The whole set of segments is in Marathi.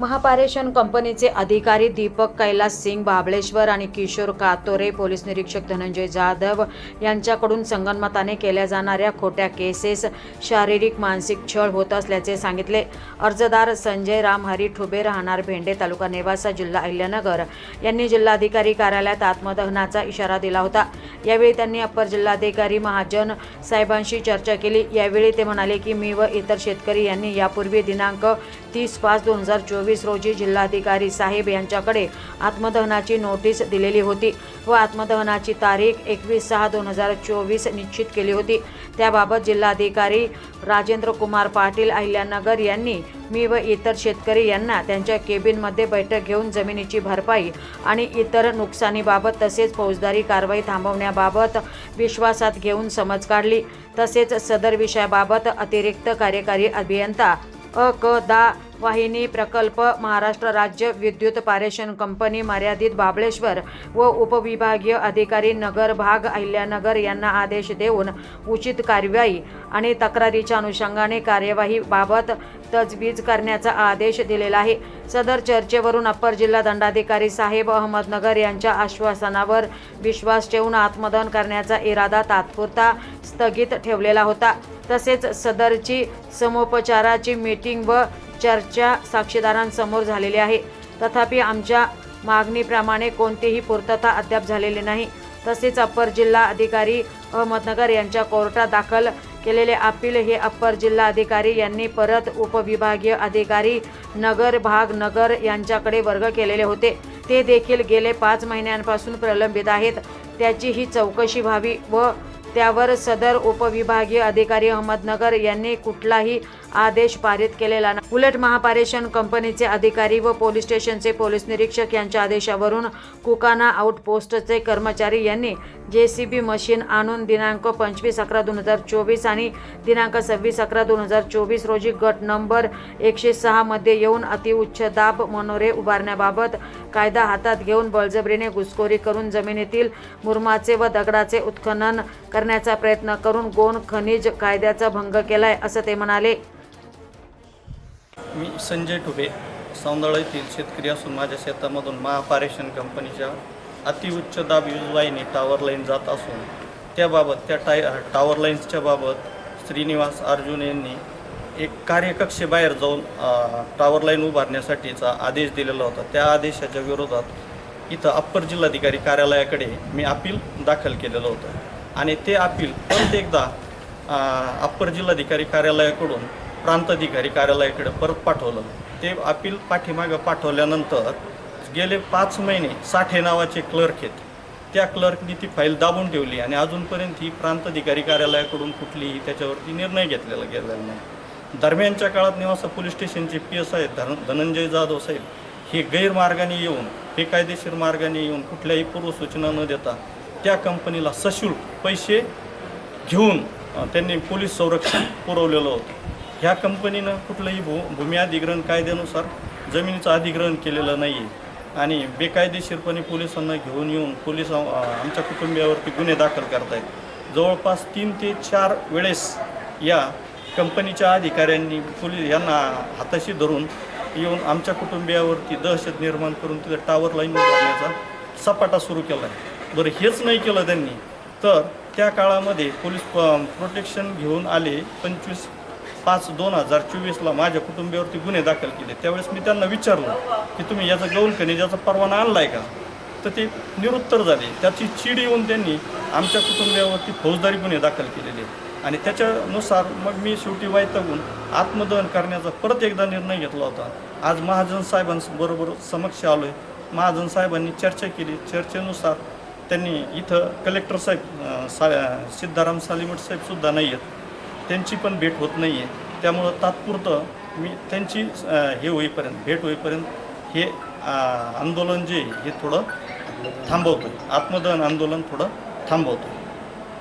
महापारेषण कंपनीचे अधिकारी दीपक कैलास सिंग बाबळेश्वर आणि किशोर कातोरे पोलीस निरीक्षक धनंजय जाधव यांच्याकडून संगनमताने केल्या जाणाऱ्या खोट्या केसेस शारीरिक मानसिक छळ होत असल्याचे सांगितले. अर्जदार संजय राम हरी ठुबे राहणार भेंडे तालुका नेवासा जिल्हा अहिल्यानगर. यांनी जिल्हाधिकारी कार्यालयात आत्मदहनाचा इशारा दिला होता. यावेळी त्यांनी अप्पर जिल्हाधिकारी महाजन साहेबांशी चर्चा केली. यावेळी ते म्हणाले की मी व इतर शेतकरी यांनी यापूर्वी दिनांक तीस पाच दोन हजार चोवीस रोजी जिल्हाधिकारी साहेब यांच्याकडे आत्मदहनाची नोटीस दिलेली होती व आत्मदहनाची तारीख एकवीस सहा दोन हजार चोवीस निश्चित केली होती. त्याबाबत जिल्हाधिकारी राजेंद्र कुमार पाटील अहिल्यानगर यांनी मी व इतर शेतकरी यांना त्यांच्या केबिनमध्ये बैठक घेऊन जमिनीची भरपाई आणि इतर नुकसानीबाबत तसेच फौजदारी कारवाई थांबवण्याबाबत विश्वासात घेऊन समज काढली. तसेच सदर विषयाबाबत अतिरिक्त कार्यकारी अभियंता अ क दा वाहिनी प्रकल्प महाराष्ट्र राज्य विद्युत पारेषण कंपनी मर्यादित बाबळेश्वर व उपविभागीय अधिकारी नगर भाग अहिल्यानगर यांना आदेश देऊन उचित कारवाई आणि तक्रारीच्या अनुषंगाने कार्यवाहीबाबत तजवीज करण्याचा आदेश दिलेला आहे. सदर चर्चेवरून अप्पर जिल्हा दंडाधिकारी साहेब अहमदनगर यांच्या आश्वासनावर विश्वास ठेवून आत्मदहन करण्याचा इरादा तात्पुरता स्थगित ठेवलेला होता. तसेच सदरची समोपचाराची मीटिंग व चर्चा साक्षीदारांसमोर झालेली आहे. तथापि आमच्या मागणीप्रमाणे कोणतीही पूर्तता अद्याप झालेली नाही. तसेच अप्पर जिल्हा अधिकारी अहमदनगर यांच्या कोर्टात दाखल केलेले अपील हे अप्पर जिल्हा अधिकारी यांनी परत उपविभागीय अधिकारी नगर भाग नगर यांच्याकडे वर्ग केलेले होते. ते देखील गेले पाच महिन्यांपासून प्रलंबित आहेत. त्याची ही चौकशी व्हावी व त्यावर सदर उपविभागीय अधिकारी अहमदनगर यांनी कुठलाही आदेश पारित केलेला नाही. उलट महापारेषण कंपनीचे अधिकारी व पोलीस स्टेशनचे पोलीस निरीक्षक यांच्या आदेशावरून कुकाना आउटपोस्टचे कर्मचारी यांनी जे सी बी मशीन आणून दिनांक पंचवीस अकरा दोन हजार चोवीस आणि दिनांक सव्वीस अकरा दोन हजार चोवीस रोजी गट नंबर एकशे सहामध्ये येऊन अतिउच्च दाब मनोरे उभारण्याबाबत कायदा हातात घेऊन बळजबरीने घुसखोरी करून जमिनीतील मुरमाचे व दगडाचे उत्खनन करण्याचा प्रयत्न करून गोण खनिज कायद्याचा भंग केलाय असं ते म्हणाले. मी संजय टुबे सौंदळ येथील शेतकरी असून माझ्या शेतामधून महापारेशन कंपनीच्या अतिउच्च दाब वीज वाहिनी टॉवर लाईन जात असून त्याबाबत त्या टाय टावर लाईन्सच्या बाबत श्रीनिवास अर्जुन यांनी एक कार्यकक्षेबाहेर जाऊन टावर टॉवर लाईन उभारण्यासाठीचा आदेश दिलेला होता. त्या आदेशाच्या विरोधात इथं अप्पर जिल्हाधिकारी कार्यालयाकडे मी अपील दाखल केलेलं होतं. आणि ते अपील परत एकदा अप्पर जिल्हाधिकारी कार्यालयाकडून प्रांताधिकारी कार्यालयाकडे परत पाठवलं. ते अपील पाठीमागं पाठवल्यानंतर गेले पाच महिने साठे नावाचे क्लर्क आहेत. त्या क्लर्कनी ती फाईल दाबून ठेवली आणि अजूनपर्यंत ही प्रांताधिकारी कार्यालयाकडून कुठलीही त्याच्यावरती निर्णय घेतलेला गेलेला नाही. दरम्यानच्या काळात निवासा पोलीस स्टेशनचे पी एस आय धन धनंजय जाधव साहेब हे गैरमार्गाने येऊन बेकायदेशीर मार्गाने येऊन कुठल्याही पूर्वसूचना न देता त्या कंपनीला सशुल्क पैसे घेऊन त्यांनी पोलीस संरक्षण पुरवलेलं होतं. ह्या कंपनीनं कुठलंही भू भूमी अधिग्रहण कायद्यानुसार जमिनीचं अधिग्रहण केलेलं नाही आहे आणि बेकायदेशीरपणे पोलिसांना घेऊन येऊन पोलीस आमच्या कुटुंबियावरती गुन्हे दाखल करतायत. जवळपास तीन ते चार वेळेस या कंपनीच्या अधिकाऱ्यांनी पोलीस यांना हाताशी धरून येऊन आमच्या कुटुंबियावरती दहशत निर्माण करून तिथं टावर लाईन उभारण्याचा सपाटा सुरू केला आहे बरं हेच नाही केलं त्यांनी तर त्या काळामध्ये पोलीस प प्रोटेक्शन घेऊन आले पंचवीस पाच दोन हजार चोवीसला माझ्या कुटुंबियावरती गुन्हे दाखल केले. त्यावेळेस मी त्यांना विचारलं की तुम्ही याचा गौलकणी ज्याचा परवाना आणला आहे का? तर ते निरुत्तर झाले. त्याची चीड येऊन त्यांनी आमच्या कुटुंबियावरती फौजदारी गुन्हे दाखल केलेले. आणि त्याच्यानुसार मग मी शेवटी वैतागून आत्मदहन करण्याचा परत एकदा निर्णय घेतला होता. आज महाजन साहेबांबरोबर समक्ष आलो आहे महाजन साहेबांनी चर्चा केली. चर्चेनुसार त्यांनी इथं कलेक्टर साहेब सा सिद्धाराम सालिमठ साहेबसुद्धा नाही आहेत. त्यांची पण भेट होत नाही आहे. त्यामुळं तात्पुरतं मी त्यांची हे होईपर्यंत भेट होईपर्यंत हे आंदोलन जे आहे हे थोडं थांबवतो आहे आत्मदहन आंदोलन थोडं थांबवतो आहे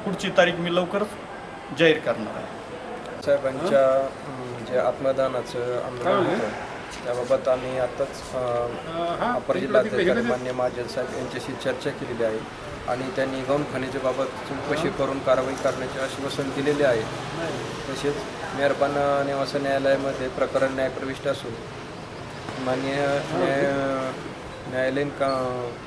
पुढची तारीख मी लवकरच जाहीर करणार आहे. साहेबांच्या अं, जे आत्मदानाचं आंदोलन त्याबाबत आम्ही आत्ताच अ, अपर जिल्हाधिकारी मान्य महाजन साहेब यांच्याशी चर्चा केलेली आहे आणि त्यांनी गौण खनिजे बाबत चौकशी करून कारवाई करण्याचे आश्वासन दिलेले आहे. तसेच मेहरबान निवासी न्यायालयामध्ये प्रकरण न्यायप्रविष्ट असून मान्य न्याय न्यायालयीन का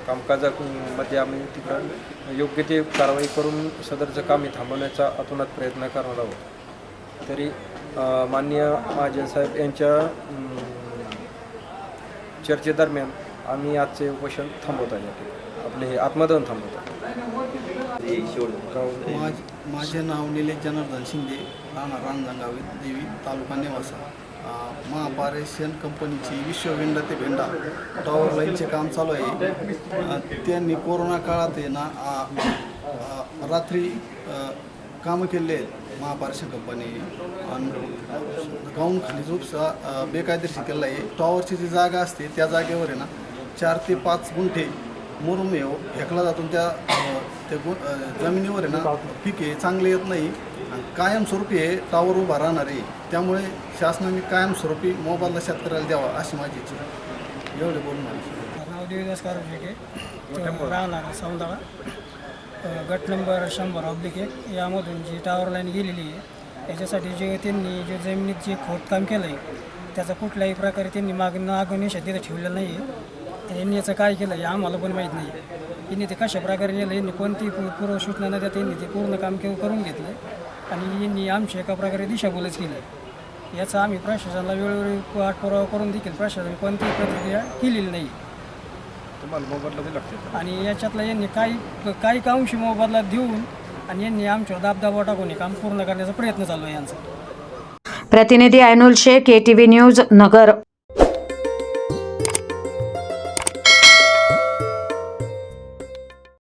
कामकाजामध्ये आम्ही तिकडं योग्य ते कारवाई करून सदरचं काम हे थांबवण्याचा अतोनात प्रयत्न करणार आहोत. तरी अ, माननीय महाजन साहेब यांच्या अम, चर्चेदरम्यान आम्ही आजचे उपोषण थांबवत आहे आपले हे आत्मदहन थांबवत. आहे माझ माझे नाव निलेश जनार्दन शिंदे राहणार रांजणगावी देवी तालुका नेवासा. अ, महापारेशन कंपनीची विश्वभेंडा ते भेंडा. टॉवर लाईनचे काम चालू आहे. त्यांनी कोरोना काळात आहे ना रात्री कामं केले आहेत. महापारेशन कंपनी आणि गाऊन खाली उपसा अ, बेकायदेशीर केला आहे टॉवरची जी जागा असते त्या जागेवर आहे ना चार ते पाच गुंठे मुरुम येऊ फेकला जातो त्या त्या गु जमिनीवर आहे ना पीक हे चांगले येत नाही. आणि कायमस्वरूपी हे टावर उभा राहणार आहे. त्यामुळे शासनाने कायमस्वरूपी मोबाईलला शेतकऱ्याला द्यावा अशी माझी इच्छा. एवढे बोलून मला नाव देवीदास कारविके राहणार सौंदाळा. गट नंबर शंभर ऑब्लिक एक यामधून जी टावर लाईन गेलेली आहे याच्यासाठी जे त्यांनी जे जमिनीत जे खोदकाम केलं आहे त्याचा कुठल्याही प्रकारे त्यांनी मागणं मागणी तिथं ठेवलेलं नाही आहे यांनी याचं काय केलं आहे आम्हाला पण माहीत नाही यांनी ते कशा प्रकारे केलं यांनी कोणती पू- पूर्व सूचना न देता यांनी ते पूर्ण काम के करून घेतलं आहे आणि यांनी आमची एका प्रकारे दिशाभूलच केली. आहे याचा आम्ही प्रशासनाला वेळोवेळी पाठपुरावा करून देखील प्रशासन कोणतीही प्रतिक्रिया केलेली नाही आणि याच्यातलं यांनी काही काही कांशी मोबदला देऊन आणि यांनी आमच्यावर दाबदाबा टाकून हे काम पूर्ण करण्याचा प्रयत्न चालू आहे यांचा. प्रतिनिधी Ainul Shaikh A T V news Nagar.